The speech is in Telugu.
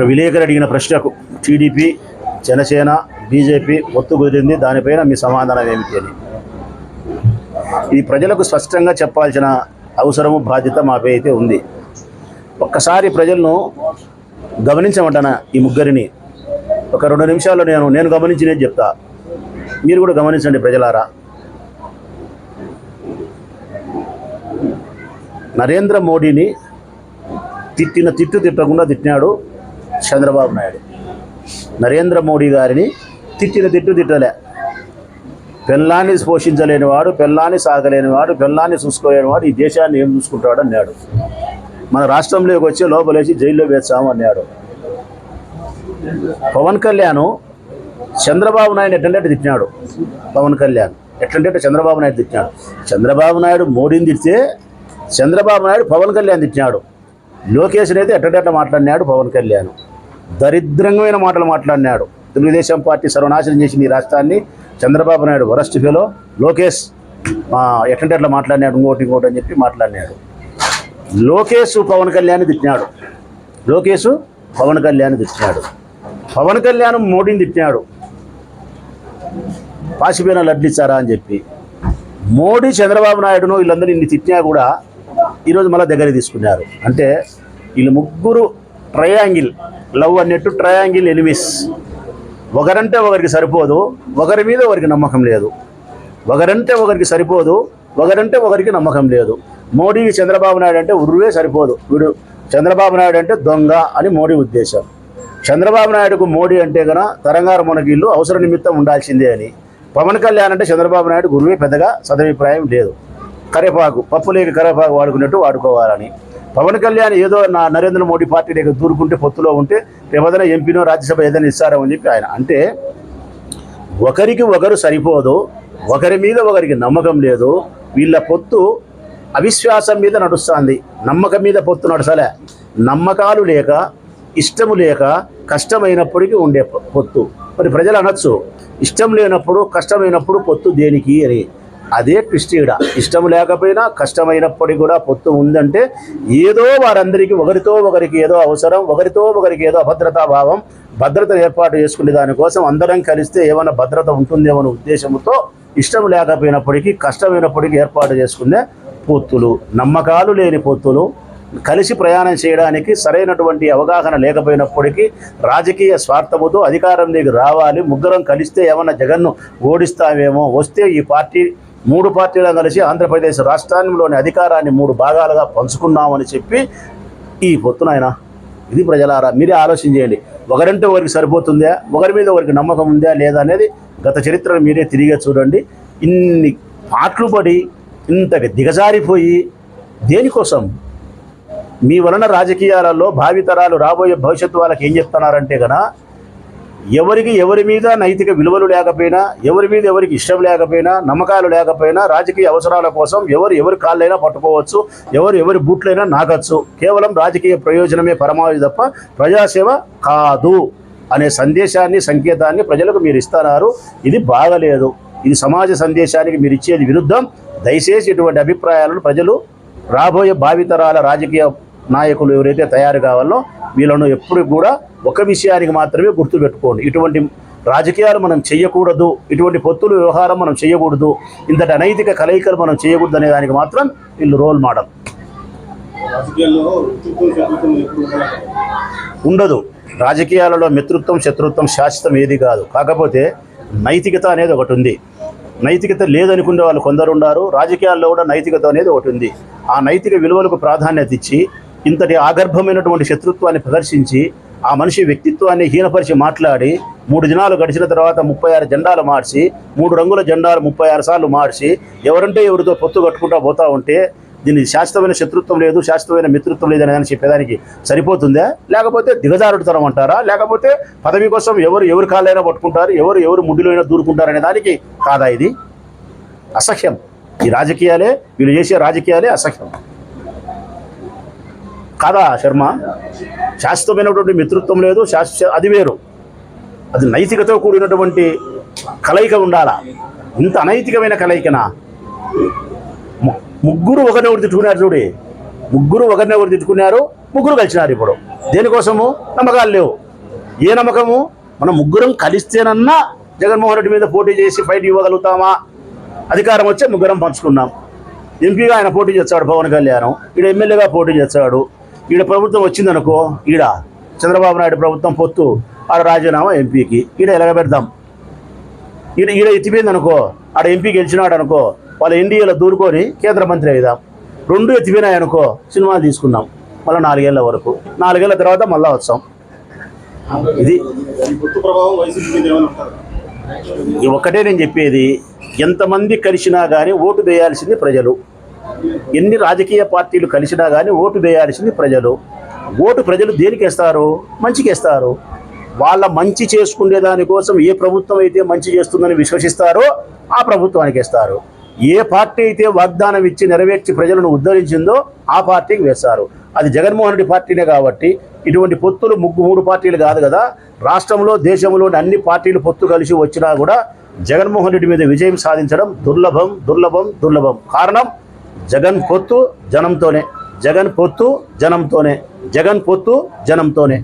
ఒక విలేకరు అడిగిన ప్రశ్నకు టీడీపీ జనసేన బీజేపీ ఒత్తు కుదిరింది. దానిపైన మీ సమాధానం ఏమిటి అని. ఇది ప్రజలకు స్పష్టంగా చెప్పాల్సిన అవసరము బాధ్యత మాపై అయితే ఉంది. ఒక్కసారి ప్రజలను గమనించమంటానా ఈ ముగ్గురిని. ఒక రెండు నిమిషాల్లో నేను నేను గమనించినది చెప్తా. మీరు కూడా గమనించండి ప్రజలారా. నరేంద్ర మోడీని తిట్టిన తిట్టు తిట్టకుండా తిట్టినాడు చంద్రబాబు నాయుడు. నరేంద్ర మోడీ గారిని తిట్టిన తిట్టు తిట్టలే. పెళ్ళాన్ని పోషించలేనివాడు పెళ్ళాన్ని సాగలేనివాడు పెళ్ళాన్ని చూసుకోలేనివాడు ఈ దేశాన్ని ఏం చూసుకుంటాడు అన్నాడు. మన రాష్ట్రంలోకి వచ్చి లోపలేసి జైల్లో వేస్తాము అన్నాడు. పవన్ కళ్యాణ్ చంద్రబాబు నాయుడు ఎట్లంటే తిట్టినాడు. పవన్ కళ్యాణ్ ఎట్లంటే చంద్రబాబు నాయుడు తిట్టినాడు. చంద్రబాబు నాయుడు మోడీని తిడితే చంద్రబాబు నాయుడు పవన్ కళ్యాణ్ తిట్టినాడు. లోకేష్ అయితే ఎట్టడెట్ట మాట్లాడినాడు పవన్ కళ్యాణ్. దరిద్రంగమైన మాటలు మాట్లాడినాడు. తెలుగుదేశం పార్టీ సర్వనాశనం చేసింది ఈ రాష్ట్రాన్ని. Chandrababu Naidu worst fellow. Lokesh ఎట్లంటే అట్లా మాట్లాడినాడు ఇంకోటి ఇంకోటి అని చెప్పి మాట్లాడినాడు. లోకేష్ పవన్ కళ్యాణ్ తిట్టినాడు. లోకేష్ పవన్ కళ్యాణ్ తిట్టినాడు. పవన్ కళ్యాణ్ మోడీని తిట్టినాడు. పాసిపోయిన లడ్లు ఇచ్చారా అని చెప్పి. మోడీ చంద్రబాబు నాయుడును వీళ్ళందరూ ఇన్ని తిట్టినా కూడా ఈరోజు మళ్ళీ దగ్గర తీసుకున్నారు. అంటే వీళ్ళు ముగ్గురు ట్రయాంగిల్ లవ్ అన్నట్టు ట్రయాంగిల్ ఎనిమిస్ ఒకరంటే ఒకరికి సరిపోదు ఒకరి మీద ఒకరికి నమ్మకం లేదు. ఒకరంటే ఒకరికి సరిపోదు ఒకరంటే ఒకరికి నమ్మకం లేదు. మోడీకి చంద్రబాబు నాయుడు అంటే ఉరువే సరిపోదు. వీడు చంద్రబాబు నాయుడు అంటే దొంగ అని మోడీ ఉద్దేశం. చంద్రబాబు నాయుడుకు మోడీ అంటే కన తరంగారు మునగిళ్ళు అవసర నిమిత్తం ఉండాల్సిందే అని. పవన్ కళ్యాణ్ అంటే చంద్రబాబు నాయుడు గురువే పెద్దగా సదభిప్రాయం లేదు. కరేపాకు పప్పు లేక కరేపాకు వాడుకున్నట్టు వాడుకోవాలని. పవన్ కళ్యాణ్ ఏదో నా నరేంద్ర మోడీ పార్టీ దగ్గర దూరుకుంటే పొత్తులో ఉంటే రేపదన ఎంపీనో రాజ్యసభ ఏదైనా ఇస్తారో అని చెప్పి ఆయన. అంటే ఒకరికి ఒకరు సరిపోదు ఒకరి మీద ఒకరికి నమ్మకం లేదు వీళ్ళ పొత్తు అవిశ్వాసం మీద నడుస్తుంది. నమ్మకం మీద పొత్తు నడసలే. నమ్మకాలు లేక ఇష్టము లేక కష్టమైనప్పటికీ ఉండే పొత్తు. మరి ప్రజలు అనొచ్చు ఇష్టం లేనప్పుడు కష్టమైనప్పుడు పొత్తు దేనికి అని. అదే ట్విస్ట్ ఇష్టం లేకపోయినా కష్టమైనప్పటికీ కూడా పొత్తు ఉందంటే ఏదో వారందరికీ ఒకరితో ఒకరికి ఏదో అవసరం ఒకరితో ఒకరికి ఏదో అభద్రతా భావం భద్రత ఏర్పాటు చేసుకునే దానికోసం అందరం కలిస్తే ఏమైనా భద్రత ఉంటుందేమో ఉద్దేశంతో ఇష్టం లేకపోయినప్పటికీ కష్టమైనప్పటికీ ఏర్పాటు చేసుకునే పొత్తులు. నమ్మకాలు లేని పొత్తులు. కలిసి ప్రయాణం చేయడానికి సరైనటువంటి అవగాహన లేకపోయినప్పటికీ రాజకీయ స్వార్థముతో అధికారంలోకి రావాలి ముగ్గురం కలిస్తే ఏమన్నా జగన్ను ఓడిస్తామేమో వస్తే ఈ పార్టీ మూడు పార్టీలు కలిసి ఆంధ్రప్రదేశ్ రాష్ట్రంలోని అధికారాన్ని మూడు భాగాలుగా పంచుకున్నామని చెప్పి ఈ పొత్తునాయన ఇది ప్రజలారా మీరే ఆలోచన చేయండి. ఒకరంటే ఒకరికి సరిపోతుందా? ఒకరి మీద ఒకరికి నమ్మకం ఉందా లేదా అనేది గత చరిత్రను మీరే తిరిగే చూడండి. ఇన్ని పాటలు పడి ఇంతటి దిగజారిపోయి దేనికోసం? మీ వలన రాజకీయాలలో భావితరాలు రాబోయే భవిష్యత్తు వాళ్ళకి ఏం చెప్తున్నారంటే కదా ఎవరికి ఎవరి మీద నైతిక విలువలు లేకపోయినా ఎవరి మీద ఎవరికి ఇష్టం లేకపోయినా నమ్మకాలు లేకపోయినా రాజకీయ అవసరాల కోసం ఎవరు ఎవరి కాళ్ళైనా పట్టుకోవచ్చు ఎవరు ఎవరి బూట్లైనా నాగచ్చు కేవలం రాజకీయ ప్రయోజనమే పరమావధి తప్ప ప్రజాసేవ కాదు అనే సందేశాన్ని సంకేతాన్ని ప్రజలకు మీరు ఇస్తున్నారు. ఇది బాగలేదు. ఇది సమాజ సందేశానికి మీరు ఇచ్చేది విరుద్ధం. దయచేసి ఇటువంటి అభిప్రాయాలను ప్రజలు రాబోయే భావితరాల రాజకీయ నాయకులు ఎవరైతే తయారు కావాలో వీళ్ళను ఎప్పుడు కూడా ఒక విషయానికి మాత్రమే గుర్తుపెట్టుకోండి. ఇటువంటి రాజకీయాలు మనం చేయకూడదు ఇటువంటి పొత్తుల వ్యవహారం మనం చేయకూడదు ఇంతటి అనైతిక కలయికలు మనం చేయకూడదు అనే దానికి మాత్రం వీళ్ళు రోల్ మోడల్? ఉండదు. రాజకీయాలలో మిత్రుత్వం శత్రుత్వం శాశ్వతం ఏది కాదు. కాకపోతే నైతికత అనేది ఒకటి ఉంది. నైతికత లేదనుకునే వాళ్ళు కొందరు ఉన్నారు రాజకీయాల్లో కూడా నైతికత అనేది ఒకటి ఉంది. ఆ నైతిక విలువలకు ప్రాధాన్యత ఇచ్చి ఇంతటి ఆగర్భమైనటువంటి శత్రుత్వాన్ని ప్రదర్శించి ఆ మనిషి వ్యక్తిత్వాన్ని హీనపరిచి మాట్లాడి మూడు దినాలు గడిచిన తర్వాత ముప్పై ఆరు జెండాలు మార్చి మూడు రంగుల జెండాలు ముప్పై ఆరు సార్లు మార్చి ఎవరంటే ఎవరితో పొత్తు కట్టుకుంటా పోతా ఉంటే దీనికి శాశ్వతమైన శత్రుత్వం లేదు శాశ్వతమైన మిత్రుత్వం లేదని అని చెప్పేదానికి సరిపోతుందా? లేకపోతే దిగజారుడుతనం అంటారా? లేకపోతే పదవి కోసం ఎవరు ఎవరి కాళ్ళైనా పట్టుకుంటారు? ఎవరు ఎవరు ముడ్డిలో అయినా దానికి కాదా ఇది? అసహ్యం. ఈ రాజకీయాలే వీళ్ళు చేసే రాజకీయాలే అసహ్యం. కాదా శర్మ? శాశ్వతమైనటువంటి మిత్రుత్వం లేదు శాశ్వత అది వేరు. అది నైతికతో కూడినటువంటి కలయిక ఉండాలా? ఇంత అనైతికమైన కలయికనా? ముగ్గురు ఒకరిని ఒకటి తిట్టుకున్నారు చూడి. ముగ్గురు ఒకరినొకరు తిట్టుకున్నారు ముగ్గురు కలిసినారు ఇప్పుడు. దేనికోసము? నమ్మకాలు లేవు. ఏ నమ్మకము? మనం ముగ్గురం కలిస్తేనన్నా జగన్మోహన్ రెడ్డి మీద పోటీ చేసి ఫైట్ ఇవ్వగలుగుతామా? అధికారం వచ్చే ముగ్గురం పంచుకున్నాం. ఎంపీగా ఆయన పోటీ చేస్తాడు పవన్ కళ్యాణ్. ఈడ ఎమ్మెల్యేగా పోటీ చేస్తాడు. ఈడ ప్రభుత్వం వచ్చిందనుకో ఈడ చంద్రబాబు నాయుడు ప్రభుత్వం పొత్తు ఆడ రాజీనామా ఎంపీకి. ఈడ ఎలాగ పెడదాం ఈడ ఈడ ఎత్తిపోయింది అనుకో ఆడ ఎంపీ గెలిచినాడు అనుకో వాళ్ళ ఎన్డీఏలో దూరుకొని కేంద్ర మంత్రి అయిదాం. రెండు ఎత్తిపోయినాయి అనుకో సినిమాలు తీసుకుందాం. మళ్ళీ నాలుగేళ్ళ వరకు. నాలుగేళ్ళ తర్వాత మళ్ళీ వస్తాం. ఇది ఒక్కటే నేను చెప్పేది. ఎంతమంది కలిసినా కానీ ఓటు వేయాల్సింది ప్రజలు. ఎన్ని రాజకీయ పార్టీలు కలిసినా కానీ ఓటు వేయాల్సింది ప్రజలు. ఓటు ప్రజలు దేనికి వేస్తారు మంచికి వేస్తారు వాళ్ళ మంచి చేసుకునే దానికోసం ఏ ప్రభుత్వం అయితే మంచి చేస్తుందని విశ్వసిస్తారో ఆ ప్రభుత్వానికి వేస్తారు ఏ పార్టీ అయితే వాగ్దానం ఇచ్చి నెరవేర్చి ప్రజలను ఉద్ధరించిందో ఆ పార్టీకి వేస్తారు. అది జగన్మోహన్ రెడ్డి పార్టీనే కాబట్టి ఇటువంటి పొత్తులు ముగ్గు మూడు పార్టీలు కాదు కదా. రాష్ట్రంలో దేశంలోని అన్ని పార్టీలు పొత్తు కలిసి వచ్చినా కూడా జగన్మోహన్ రెడ్డి మీద విజయం సాధించడం దుర్లభం దుర్లభం దుర్లభం. కారణం జగన్ పొత్తు జనంతోనే. జగన్ పొత్తు జనంతోనే. జగన్ పొత్తు జనంతోనే.